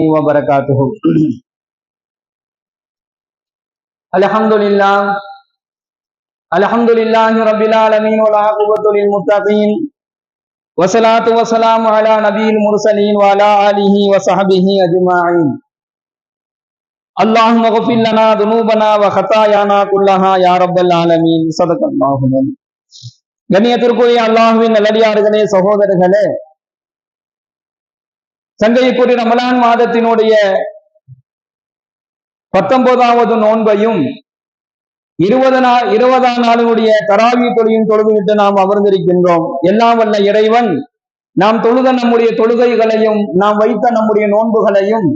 وبركاته الحمد لله الحمد لله رب العالمين والعاقبة للمتقين والصلاة والسلام على نبي المرسلين وعلى آله وصحبه أجمعين اللهم اغفر لنا ذنوبنا وخطايانا كلها يا رب العالمين صدق الله العظيم கண்ணியத்திற்குரிய அல்லாஹுவின் நல்லடியார்களே சகோதரர்களே சங்கைக்குரிய ரமலான் மாதத்தினுடைய பத்தொன்பதாவது நோன்பையும் இருபது நாள் இருபதாம் நாளினுடைய தராவி தொழியும் தொழுதுவிட்டு நாம் அமர்ந்திருக்கின்றோம். எல்லாம் வல்ல இறைவன் நாம் தொழுத நம்முடைய தொழுகைகளையும் நாம் வைத்த நம்முடைய நோன்புகளையும்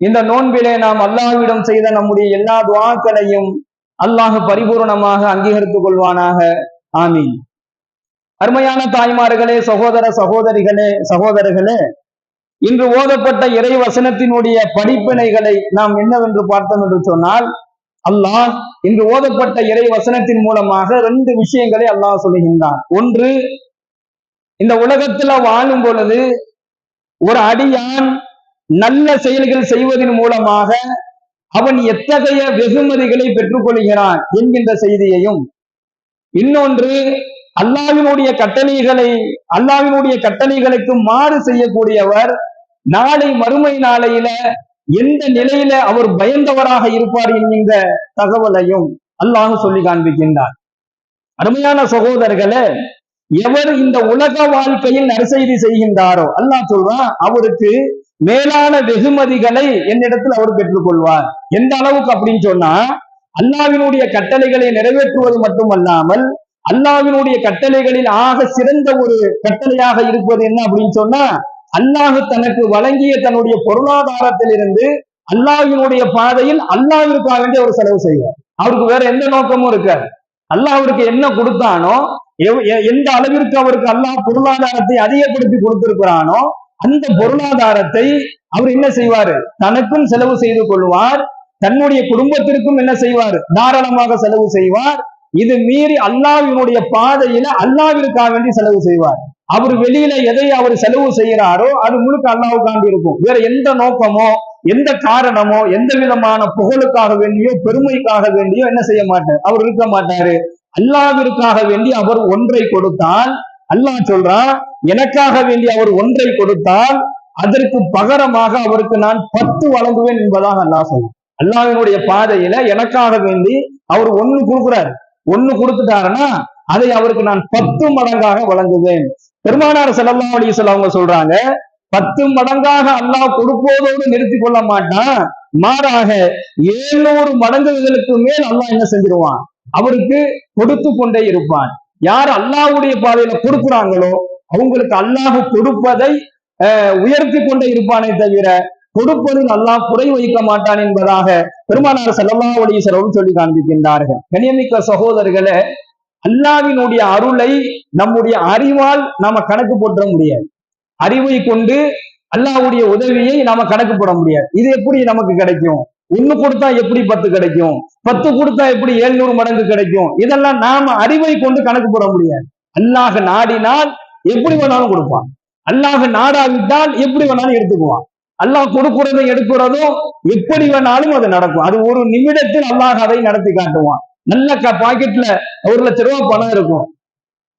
இந்த நோன்பிலே நாம் அல்லாஹ்விடம் செய்த நம்முடைய எல்லா துவாக்களையும் அல்லாஹ் பரிபூர்ணமாக அங்கீகரித்துக் கொள்வானாக. ஆமீன். அருமையான தாய்மார்களே சகோதர சகோதரிகளே சகோதரர்களே இன்று ஓதப்பட்ட இறை வசனத்தினுடைய படிப்பினைகளை நாம் என்னவென்று பார்த்தோம் என்று சொன்னால் அல்லாஹ் இன்று ஓதப்பட்ட இறை வசனத்தின் மூலமாக ரெண்டு விஷயங்களை அல்லாஹ் சொல்லுகின்றான் ஒன்று இந்த உலகத்துல வாழும் பொழுது ஒரு அடியான் நல்ல செயல்கள் செய்வதன் மூலமாக அவன் எத்தகைய வெகுமதிகளை பெற்றுக்கொள்கிறான் என்கின்ற செய்தியையும் இன்னொன்று அல்லாவினுடைய கட்டளைகளை அல்லாவினுடைய கட்டளைகளுக்கு மாறு செய்யக்கூடியவர் நாளை மறுமை நாளையில எந்த நிலையில அவர் பயந்தவராக இருப்பார் என்கின்ற தகவலையும் அல்லாஹ் சொல்லி காண்பிக்கின்றார் அருமையான சகோதரர்களே எவர் இந்த உலக வாழ்க்கையில் நற்செய்தி செய்கின்றாரோ அல்லாஹ் சொல்றான் அவருக்கு மேலான வெகுமதிகளை என்னிடத்தில் அவர் பெற்றுக் கொள்வார் எந்த அளவுக்கு அப்படின்னு சொன்னா அல்லாவினுடைய கட்டளைகளை நிறைவேற்றுவது மட்டுமல்லாமல் அல்லாவினுடைய கட்டளைகளில் ஆக சிறந்த ஒரு கட்டளையாக இருப்பது என்ன அப்படின்னு சொன்னா அல்லாஹு தனக்கு வழங்கிய தன்னுடைய பொருளாதாரத்திலிருந்து அல்லாஹினுடைய பாதையில் அல்லாஹிற்காக வேண்டிய அவர் செலவு செய்வார். அவருக்கு வேற எந்த நோக்கமும் இருக்காது. அல்லாஹ் அவருக்கு என்ன கொடுத்தானோ எந்த அளவிற்கு அவருக்கு அல்லாஹ் பொருளாதாரத்தை அதிகப்படுத்தி கொடுத்திருக்கிறானோ அந்த பொருளாதாரத்தை அவர் என்ன செய்வாரு? தனக்கும் செலவு செய்து கொள்வார். தன்னுடைய குடும்பத்திற்கும் என்ன செய்வார்? தாராளமாக செலவு செய்வார். இது மீறி அல்லாவினுடைய பாதையில அல்லாவிற்காக வேண்டி செலவு செய்வார். அவர் வெளியில எதை அவர் செலவு செய்யறாரோ அது முழுக்க அல்லாவுக்காண்டி இருக்கும். வேற எந்த நோக்கமோ எந்த காரணமோ எந்த விதமான புகழுக்காக வேண்டியோ பெருமைக்காக வேண்டியோ என்ன செய்ய மாட்டார்? அவர் இருக்க மாட்டாரு. அல்லாவிற்காக வேண்டி அவர் ஒன்றை கொடுத்தால் அல்லாஹ் சொல்றான் எனக்காக வேண்டி அவர் ஒன்றை கொடுத்தால் அதற்கு பகரமாக அவருக்கு நான் பத்து வழங்குவேன் என்பதாக அல்லாஹ் சொல்றான். அல்லாவினுடைய பாதையில எனக்காக வேண்டி அவர் ஒண்ணு கொடுக்குறாரு. ஒண்ணு கொடுத்துட்டாருன்னா அதை அவருக்கு நான் பத்து மடங்காக வழங்குவேன். பெருமானார் செல்லல்லா அலிசல்ல அவங்க சொல்றாங்க பத்து மடங்காக அல்லாஹ் கொடுப்போதோடு நிறுத்தி கொள்ள மாட்டான். மாறாக ஏழுநூறு மடங்குகளுக்கு மேல் அல்லாஹ் என்ன செஞ்சிருவான்? அவருக்கு கொடுத்து கொண்டே இருப்பான். யார் அல்லாஹ்வுடைய பாதையில கொடுக்குறாங்களோ அவங்களுக்கு அல்லாஹ் கொடுப்பதை உயர்த்தி கொண்டே இருப்பானே தவிர கொடுப்பதில் அல்லாஹ் குறை வைக்க மாட்டான் என்பதாக பெருமானார் செல்லல்லா செலவு சொல்லி காண்பிக்கின்றார்கள். கனியமிக்க சகோதரர்களே அல்லாவினுடைய அருளை நம்முடைய அறிவால் நாம கணக்கு போட்ட முடியாது. அறிவை கொண்டு அல்லாவுடைய உதவியை நாம கணக்கு போட முடியாது. இது எப்படி நமக்கு கிடைக்கும்? ஒண்ணு கொடுத்தா எப்படி பத்து கிடைக்கும்? பத்து கொடுத்தா எப்படி எழுநூறு மடங்கு கிடைக்கும்? இதெல்லாம் நாம அறிவை கொண்டு கணக்கு போட முடியாது. அல்லாஹ் நாடினால் எப்படி வேணாலும் கொடுப்பான். அல்லாஹ் நாடாவிட்டால் எப்படி வேணாலும் எடுத்துக்குவான். அல்லாஹ் கொடுக்கிறதும் எடுக்கிறதும் எப்படி வேணாலும் அது நடக்கும். அது ஒரு நிமிடத்தில் அல்லாஹ் அதை நடத்தி காட்டுவான். நல்ல பாக்கெட்ல ஒரு லட்ச ரூபா பணம் இருக்கும்.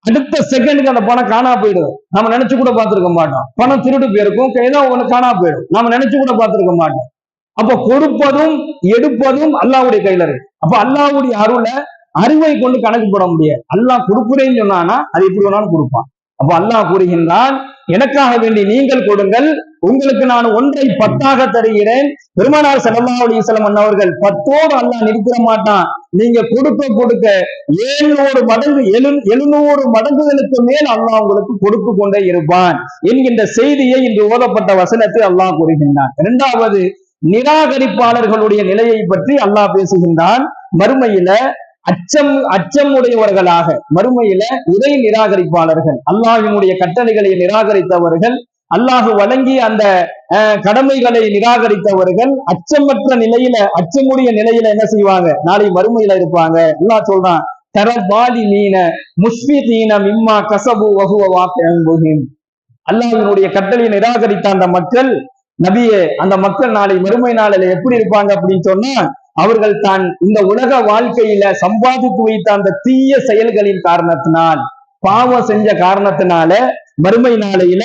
அடுத்த செகண்டுக்கு அந்த பணம் காணா போயிடும். நம்ம நினைச்சு கூட பார்த்துருக்க மாட்டோம். பணம் திருடு போயிருக்கும். ஏதோ ஒண்ணு காணா போயிடும். நம்ம நினைச்சு கூட பார்த்துருக்க மாட்டோம். அப்ப கொடுப்பதும் எடுப்பதும் அல்லாவுடைய கையில இருக்கு. அப்ப அல்லாவுடைய அருளை அறிவை கொண்டு கணக்கு போட முடியாது. அல்லாஹ் கொடுக்குறேன்னு சொன்னானா அது எப்படி வேணாலும் கொடுப்பான். அப்ப அல்லாஹ் கூறுகின்றான் எனக்காக வேண்டி நீங்கள் கொடுங்கள் உங்களுக்கு நான் ஒன்றை பத்தாக தருகிறேன். பெருமானார் சல்லா அலிசலம் அவர்கள் பத்தோடு அல்லாஹ் நிறுத்த மாட்டான். நீங்க கொடுக்க கொடுக்க ஏழுநூறு மடங்கு எழு எழுநூறு மடங்குகளுக்கு மேல் அல்லாஹ் உங்களுக்கு கொடுத்து கொண்டே இருப்பான் என்கின்ற செய்தியை இன்று ஓதப்பட்ட வசனத்தை அல்லாஹ் கூறுகின்றான். இரண்டாவது நிராகரிப்பாளர்களுடைய நிலையை பற்றி அல்லாஹ் பேசுகின்றான். மறுமையில அச்சம் அச்சம் உடையவர்களாக மறுமையில உரை நிராகரிப்பாளர்கள். அல்லாஹினுடைய கட்டளைகளை நிராகரித்தவர்கள் அல்லாஹு வழங்கி அந்த கடமைகளை நிராகரித்தவர்கள் அச்சமற்ற நிலையில அச்சமுடைய நிலையில என்ன செய்வாங்க? நாளை மறுமையில இருப்பாங்க. அல்லாஹ் சொல்றான் தரபாலி மீன முஸ்பிதீன மிம்மா கசபு வகுவ வாக்கு அல்லாஹினுடைய கட்டளை நிராகரித்த அந்த மக்கள் நபியே அந்த மக்கள் நாளை மறுமை நாளில எப்படி இருப்பாங்க அப்படின்னு சொன்னா அவர்கள் தான் இந்த உலக வாழ்க்கையில சம்பாதித்து வைத்த அந்த தீய செயல்களின் காரணத்தினால் பாவம் செஞ்ச காரணத்தினால மறுமை நாளையில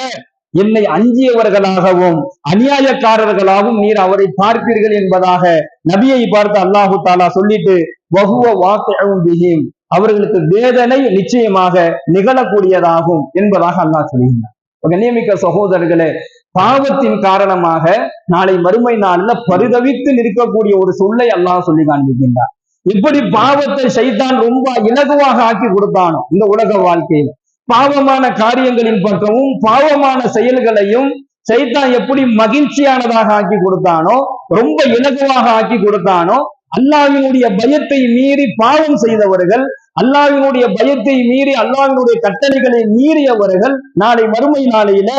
என்னை அஞ்சியவர்களாகவும் அநியாயக்காரர்களாகவும் நீர் அவரை பார்ப்பீர்கள் என்பதாக நபியை பார்த்து அல்லாஹு தாலா சொல்லிட்டு வகுவ வாக்கவும் அவர்களுக்கு வேதனை நிச்சயமாக நிகழக்கூடியதாகும் என்பதாக அல்லாஹ் சொல்லுகிறார் நியமிக்க சகோதரர்களே பாவத்தின் காரணமாக நாளை மறுமை நாளில் பரிதவித்து நிற்கக்கூடிய ஒரு சொல்லை அல்லாஹ் சொல்லி காண்பிக்கின்றார் இப்படி பாவத்தை சைத்தான் ரொம்ப இலகுவாக ஆக்கி கொடுத்தானோ இந்த உலக வாழ்க்கையில. பாவமான காரியங்களின் பக்கமும் பாவமான செயல்களையும் சைத்தான் எப்படி மகிழ்ச்சியானதாக ஆக்கி கொடுத்தானோ ரொம்ப இலகுவாக ஆக்கி கொடுத்தானோ அல்லாவினுடைய பயத்தை மீறி பாவம் செய்தவர்கள் அல்லாவினுடைய பயத்தை மீறி அல்லாவினுடைய கட்டளைகளை மீறியவர்கள் நாளை மறுமை நாளையில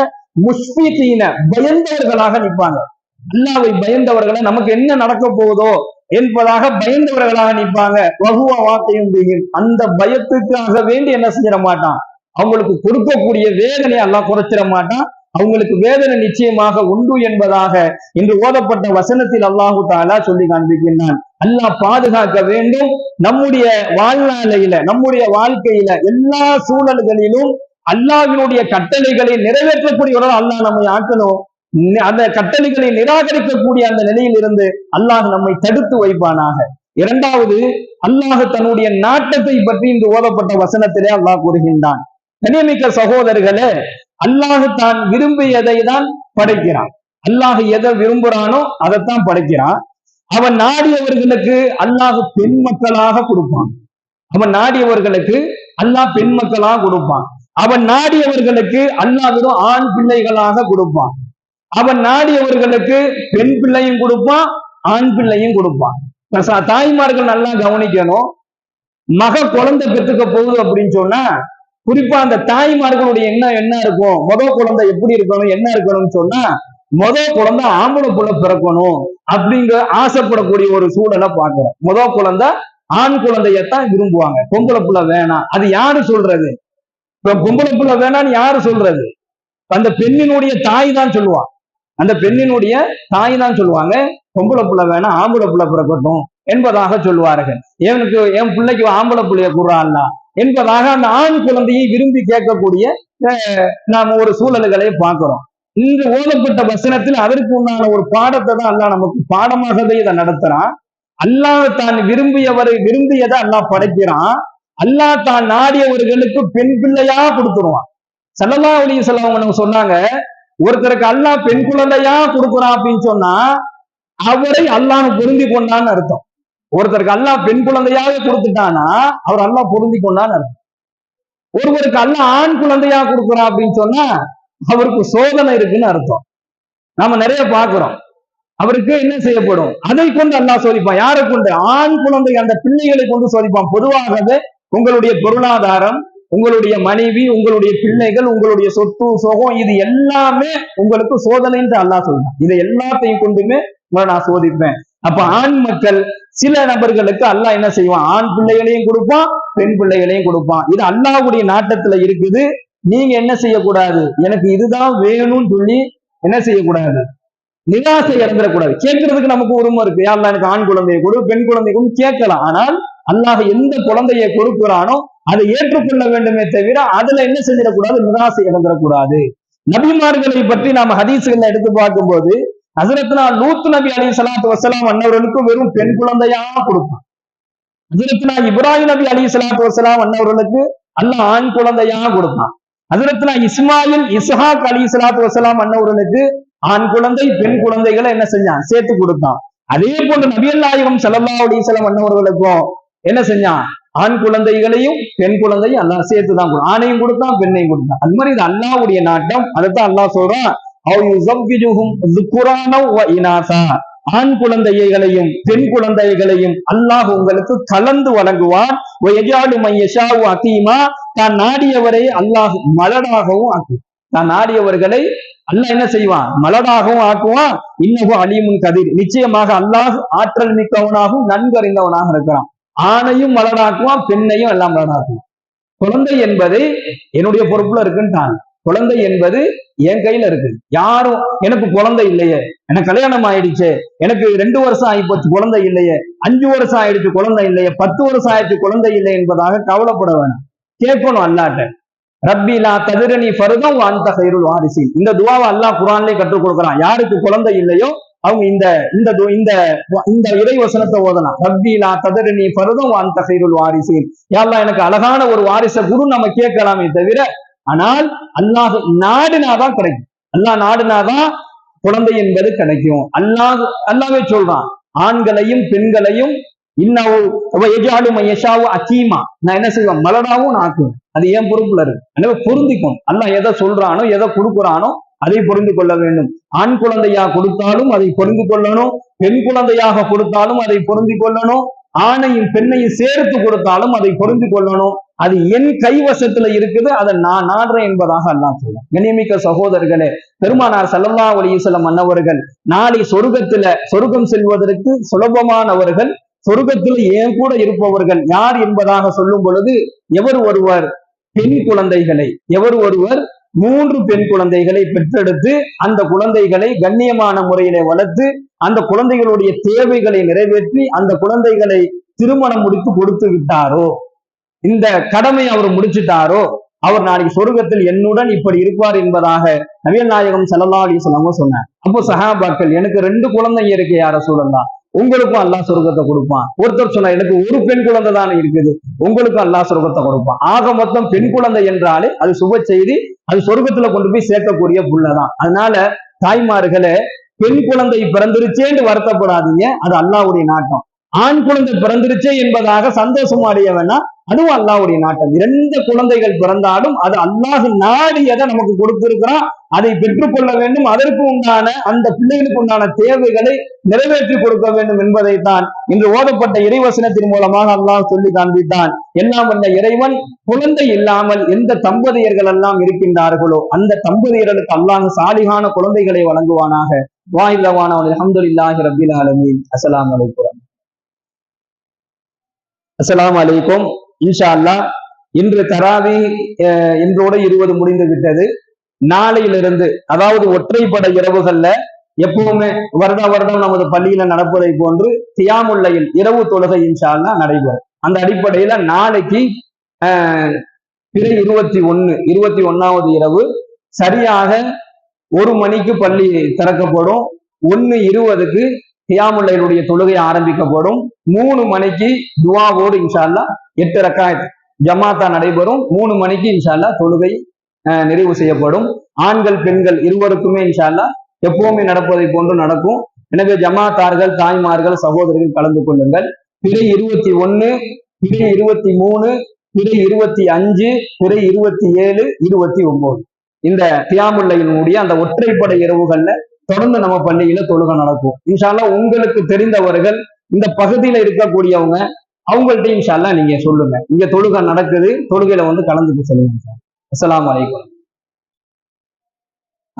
முஸ்பீத்தீன பயந்தவர்களாக நிற்பாங்க. அல்லாவை பயந்தவர்களை நமக்கு என்ன நடக்க போகுதோ என்பதாக பயந்தவர்களாக நிற்பாங்க. வகுவ வார்த்தையும் செய்யும். அந்த பயத்துக்காக வேண்டி என்ன செஞ்சிட மாட்டான். அவங்களுக்கு கொடுக்கக்கூடிய வேதனை எல்லாம் குறைச்சிட மாட்டான். அவங்களுக்கு வேதனை நிச்சயமாக உண்டு என்பதாக இன்று ஓதப்பட்ட வசனத்தில் அல்லாஹு தாலா சொல்லி காண்பிக்கின்றான். அல்லாஹ் பாதுகாக்க வேண்டும். நம்முடைய வாழ்நாளையில நம்முடைய வாழ்க்கையில எல்லா சூழல்களிலும் அல்லாவினுடைய கட்டளைகளை நிறைவேற்றக்கூடியவர்கள் அல்லாஹ் நம்மை ஆக்கணும். அந்த கட்டளைகளை நிராகரிக்கக்கூடிய அந்த நிலையில் இருந்து அல்லாஹ் நம்மை தடுத்து வைப்பானாக. இரண்டாவது அல்லாஹ் தன்னுடைய நாட்டத்தை பற்றி இன்று ஓதப்பட்ட வசனத்திலே அல்லாஹ் கூறுகின்றான். கண்ணியமிக்க சகோதரர்களே அல்லாஹ் தான் விரும்பியதை தான் படைக்கிறான். அல்லாஹ் எதை விரும்புறானோ அதைத்தான் படைக்கிறான். அவன் நாடியவர்களுக்கு அல்லாஹ் பெண் மக்களாக கொடுப்பான். அவன் நாடியவர்களுக்கு அல்லாஹ் பெண் மக்களாக கொடுப்பான். அவன் நாடியவர்களுக்கு அல்லாஹ் ஆண் பிள்ளைகளாக கொடுப்பான். அவன் நாடியவர்களுக்கு பெண் பிள்ளையும் கொடுப்பான் ஆண் பிள்ளையும் கொடுப்பான். தாய்மார்கள் நல்லா கவனிக்கணும். மக குழந்தை பெற்றுக்க போகுது அப்படின்னு சொன்னா குறிப்பா அந்த தாய்மார்களுடைய எண்ணம் என்ன இருக்கும். முத குழந்தை எப்படி இருக்கணும் என்ன இருக்கணும்னு சொன்னா முத குழந்தை ஆம்பளை புள்ள பிறக்கணும் அப்படிங்கிற ஆசைப்படக்கூடிய ஒரு சூழலை பார்க்கிறோம் முதல் குழந்தை ஆண் குழந்தையத்தான் விரும்புவாங்க. பொம்பளை புள்ள வேணாம். அது யாரு சொல்றது? இப்ப பொம்பளை பிள்ளை வேணாம்னு யாரு சொல்றது? அந்த பெண்ணினுடைய தாய் தான் சொல்லுவான் அந்த பெண்ணினுடைய தாய் தான் சொல்லுவாங்க. பொம்பளை பிள்ளை வேணாம் ஆம்பளை பிள்ளை பிறக்கட்டும் என்பதாக சொல்லுவார்கள். எனக்கு என் பிள்ளைக்கு ஆம்பளை பிள்ளைய கூறாள்ல என்பதாக அந்த ஆண் குழந்தையை விரும்பி கேட்கக்கூடிய நாம் நாம ஒரு சூழல்களை பார்க்கிறோம். இன்று ஓதப்பட்ட வசனத்தில் அதற்கு உண்டான ஒரு பாடத்தை தான் அல்லா நமக்கு பாடமாகவே இதை நடத்துறான். அல்லாஹ் தான் விரும்பியவரை விரும்பியதை அல்லாஹ் படைக்கிறான். அல்லாஹ் தான் நாடியவர்களுக்கு பெண் பிள்ளையா கொடுத்துருவான் சல்லல்லா அலைஹி வஸல்லம் சொன்னாங்க ஒருத்தருக்கு அல்லாஹ் பெண் குழந்தையா கொடுக்குறான் அப்படின்னு சொன்னா அவரை அல்லாஹ் பொருந்தி கொண்டான்னு அர்த்தம். ஒருத்தருக்கு அல்லாஹ் பெண் குழந்தையாக கொடுத்துட்டானா அவர் அல்லாஹ் பொருந்தி கொண்டான்னு அர்த்தம். ஒருவருக்கு அல்ல ஆண் குழந்தையா கொடுக்குறான் அப்படின்னு சொன்னா அவருக்கு சோதனை இருக்குன்னு அர்த்தம். நாம நிறைய பாக்குறோம் அவருக்கு என்ன செய்யப்படும்? அதை கொண்டு அல்லாஹ் சோதிப்பான். யாரை கொண்டு? ஆண் குழந்தை அந்த பிள்ளைகளை கொண்டு சோதிப்பான். பொதுவாகவே உங்களுடைய பொருளாதாரம் உங்களுடைய மனைவி உங்களுடைய பிள்ளைகள் உங்களுடைய சொத்து சுகம் இது எல்லாமே உங்களுக்கு சோதனைன்னு அல்லாஹ் சொல்றான். இதை எல்லாத்தையும் கொண்டுமே உங்களை நான் சோதிப்பேன். அப்ப ஆண் மக்கள் சில நபர்களுக்கு அல்லாஹ் என்ன செய்வான்? ஆண் பிள்ளைகளையும் கொடுப்பான் பெண் பிள்ளைகளையும் கொடுப்பான். இது அல்லாஹுடைய நாட்டத்துல இருக்குது. நீங்க என்ன செய்யக்கூடாது? எனக்கு இதுதான் வேணும்னு சொல்லி என்ன செய்யக்கூடாது? நிராசை இறந்துடக்கூடாது. கேட்கறதுக்கு நமக்கு உரிமை இருக்கு. யாரெல்லாம் எனக்கு ஆண் குழந்தையை கொடு பெண் குழந்தை கொடு கேட்கலாம். ஆனால் அல்லாஹ் எந்த குழந்தையை கொடுக்கிறானோ அதை ஏற்றுக்கொள்ள வேண்டுமே தவிர அதுல என்ன செஞ்சிடக்கூடாது நிராசை இழந்துடக்கூடாது. நபிமார்களை பற்றி நாம ஹதீசுகள் எடுத்து பார்க்கும்போது ஹசரத்னா லூத்து நபி அலி சலாத்து வசலாம் அன்னவர்களுக்கும் வெறும் பெண் குழந்தையா கொடுப்பான். ஹசரத்னா இப்ராஹிம் நபி அலி சலாத்து வசலாம் அன்னவர்களுக்கு அல்லாஹ் ஆண் குழந்தையா கொடுப்பான். ஹசரத்னா இஸ்மாயில் இஸ்ஹாக் அலி சலாத்து வசலாம் அன்னவர்களுக்கு ஆண் குழந்தை பெண் குழந்தைகளை என்ன செஞ்சான்? சேர்த்து கொடுத்தான். அதே போன்று நபியல் நாயகம் ஸல்லல்லாஹு அலிசலம் அன்னவர்களுக்கும் என்ன செஞ்சான் ஆண் குழந்தைகளையும் பெண் குழந்தையும் அல்லா சேர்த்து தான் ஆணையும் கொடுத்தான் பெண்ணையும் கொடுத்தான். அது மாதிரி இது அல்லாவுடைய நாட்டம். அதைத்தான் அல்லாஹ் சொல்றான். ஆண் குழந்தைகளையும் பெண் குழந்தைகளையும் அல்லாஹ் உங்களுக்கு கலந்து வழங்குவான். அத்தீமா தான் நாடியவரை அல்லாஹ் மலடாகவும் ஆக்குவான் தான் நாடியவர்களை அல்லாஹ் என்ன செய்வான்? மலடாகவும் ஆக்குவான். இன்னமும் அலிமுன் கதிர். நிச்சயமாக அல்லாஹ் ஆற்றல் மிக்கவனாகவும் நன்கறிந்தவனாக இருக்கிறான். ஆணையும் வளராக்குவான் பெண்ணையும் எல்லாம் வளராக்குவான் குழந்தை என்பது என்னுடைய பொறுப்புல இருக்குன்ட்டான். குழந்தை என்பது என் கையில இருக்கு. யாரும் எனக்கு குழந்தை இல்லையே. எனக்கு கல்யாணம் ஆயிடுச்சு. எனக்கு ரெண்டு வருஷம் ஆகி போச்சு குழந்தை இல்லையே. அஞ்சு வருஷம் ஆயிடுச்சு குழந்தை இல்லையே. பத்து வருஷம் ஆயிடுச்சு குழந்தை இல்லை என்பதாக கவலைப்பட வேணாம். கேட்கணும் அல்லாட்ட. ரப்பி லா ததிரணி ஃபருதம் அந்த கைருள் வாரிசி இந்த துவாவை அல்லாஹ் குரான்லயே கற்றுக் கொடுக்குறான். யாருக்கு குழந்தை இல்லையோ அவங்க இந்த இந்த இந்த இந்த இறை வசனத்தை ஓதலாம். ரப்பி லா நீ பருதம் அந்த கைருள் வாரிசி யாரெல்லாம் எனக்கு அழகான ஒரு வாரிசை குரு நம்ம கேட்கலாமே தவிர ஆனால் அல்லாஹ் நாடுனாதான் கிடைக்கும். அல்லாஹ் நாடுனாதான் குழந்தை என்பது கிடைக்கும். அல்லாஹ் அல்லாவே சொல்றான் ஆண்களையும் பெண்களையும் இன்னும் எஜாலு மையஷாவு அக்கீமா நான் என்ன செய்வேன்? மலடாவும் நான் ஆக்குவேன். அது ஏன் பொறுப்புல இருக்கு. எனவே பொருந்திக்கும் அல்லாஹ் எதை சொல்றானோ எதை கொடுக்குறானோ அதை புரிந்து கொள்ள வேண்டும். ஆண் குழந்தையா கொடுத்தாலும் அதை புரிந்து கொள்ளணும். பெண் குழந்தையாக கொடுத்தாலும் அதை புரிந்து கொள்ளணும். ஆணையும் பெண்ணையும் சேர்த்து கொடுத்தாலும் அதை புரிந்து கொள்ளணும். அது என் கைவசத்துல இருக்குது. அதை நான் நாடுறேன் என்பதாக அல்லாஹ் சொல்லும் கண்ணியமிக்க சகோதரர்களே பெருமானார் சல்லல்லா அலைஹி அன்னவர்கள் மன்னவர்கள் நாளை சொர்க்கத்துல சொர்க்கம் செல்வதற்கு சுலபமானவர்கள் சொர்க்கத்தில் ஏன் கூட இருப்பவர்கள் யார் என்பதாக சொல்லும் பொழுது எவர் ஒருவர் பெண் குழந்தைகளை எவர் ஒருவர் மூன்று பெண் குழந்தைகளை பெற்றெடுத்து அந்த குழந்தைகளை கண்ணியமான முறையிலே வளர்த்து அந்த குழந்தைகளுடைய தேவைகளை நிறைவேற்றி அந்த குழந்தைகளை திருமணம் முடித்து கொடுத்து விட்டாரோ? இந்த கடமை அவர் முடிச்சிட்டாரோ? அவர் நாளைக்கு சொர்க்கத்தில் என்னுடன் இப்படி இருப்பார் என்பதாக நவீன நாயகம் ஸல்லல்லாஹு அப்படின்னு சொன்னாங்க சொன்னார். அப்போ சஹாபாக்கள் எனக்கு ரெண்டு குழந்தைங்க இருக்கு யார சொல்லலாம் உங்களுக்கும் அல்லாஹ் சொர்க்கத்தை கொடுப்பான். ஒருத்தர் சொன்னா எனக்கு ஒரு பெண் குழந்தை தானே இருக்குது. உங்களுக்கும் அல்லாஹ் சொர்க்கத்தை கொடுப்பான். ஆக மொத்தம் பெண் குழந்தை என்றாலே அது சுப செய்தி அது சொர்க்கத்துல கொண்டு போய் சேர்க்கக்கூடிய புள்ளதான். அதனால தாய்மார்களே பெண் குழந்தை பிறந்துருச்சேன்னு வருத்தப்படாதீங்க. அது அல்லாவுடைய நாட்டம். ஆண் குழந்தை பிறந்துருச்சே என்பதாக சந்தோஷம் அடைய வேணா அதுவும் அல்லாவுடைய நாட்டம். இரண்டு குழந்தைகள் பிறந்தாலும் அது அல்லாஹ் நாடியதை நமக்கு கொடுத்திருக்கிறான். அதை பெற்றுக்கொள்ள வேண்டும். அதற்கு உண்டான அந்த பிள்ளைகளுக்கு உண்டான தேவைகளை நிறைவேற்றி கொடுக்க வேண்டும் என்பதைத்தான் இன்று ஓதப்பட்ட இறைவசனத்தின் மூலமாக அல்லாஹ் சொல்லி காண்பித்தான். எல்லாம் வந்த இறைவன் குழந்தை இல்லாமல் எந்த தம்பதியர்கள் எல்லாம் இருக்கின்றார்களோ அந்த தம்பதியர்களுக்கு அல்லாஹ் சாலிகான குழந்தைகளை வழங்குவானாக. வாயிலவான அல்ஹம்துலில்லாஹி ரப்பில் ஆலமீன். அஸ்லாம் அலைக்கும். அஸ்லாம் அலைக்கும். இன்ஷா அல்லா இன்று தராவி இன்றோட இருபது முடிந்து விட்டது. நாளையிலிருந்து அதாவது ஒற்றைப்பட இரவுகள்ல எப்பவுமே வருட வருடம் நமது பள்ளியில நடப்பதை போன்று தியாமுல்லையில் இரவு தொழுகை இன்ஷா நடைபெறும். அந்த அடிப்படையில நாளைக்கு ஆஹ், பிறை இருபத்தி ஒண்ணு இருபத்தி ஒன்னாவது இரவு சரியாக ஒரு மணிக்கு பள்ளி திறக்கப்படும். ஒன்னு இருபதுக்கு கியாமுல்லையினுடைய தொழுகை ஆரம்பிக்கப்படும். மூணு மணிக்கு துவாவோடு இன்ஷால்லா எட்டு ரக்காயத் ஜமாத்தா நடைபெறும். மூணு மணிக்கு இன்ஷால்லா தொழுகை அஹ், நிறைவு செய்யப்படும். ஆண்கள் பெண்கள் இருவருக்குமே இன்ஷால்லா எப்பவுமே நடப்பதை போன்று நடக்கும். எனவே ஜமாத்தார்கள் தாய்மார்கள் சகோதரர்கள் கலந்து கொள்ளுங்கள். பிறை இருபத்தி ஒன்னு பிறை இருபத்தி மூணு பிறை இருபத்தி அஞ்சு பிறை இருபத்தி ஏழு இருபத்தி ஒன்பது இந்த தியாமுல்லையினுடைய அந்த ஒற்றைப்படை இரவுகள்ல தொடர்ந்து நம்ம பள்ளியில தொழுகை நடக்கும். இன்ஷால்லா உங்களுக்கு தெரிந்தவர்கள் இந்த பகுதியில இருக்கக்கூடியவங்க அவங்கள்ட்ட இன்ஷால்லா நீங்க சொல்லுங்க. இங்க தொழுகை நடக்குது தொழுகையில வந்து கலந்துக்க சொல்லுங்க சார் அஸ்லாம் வலைக்கம்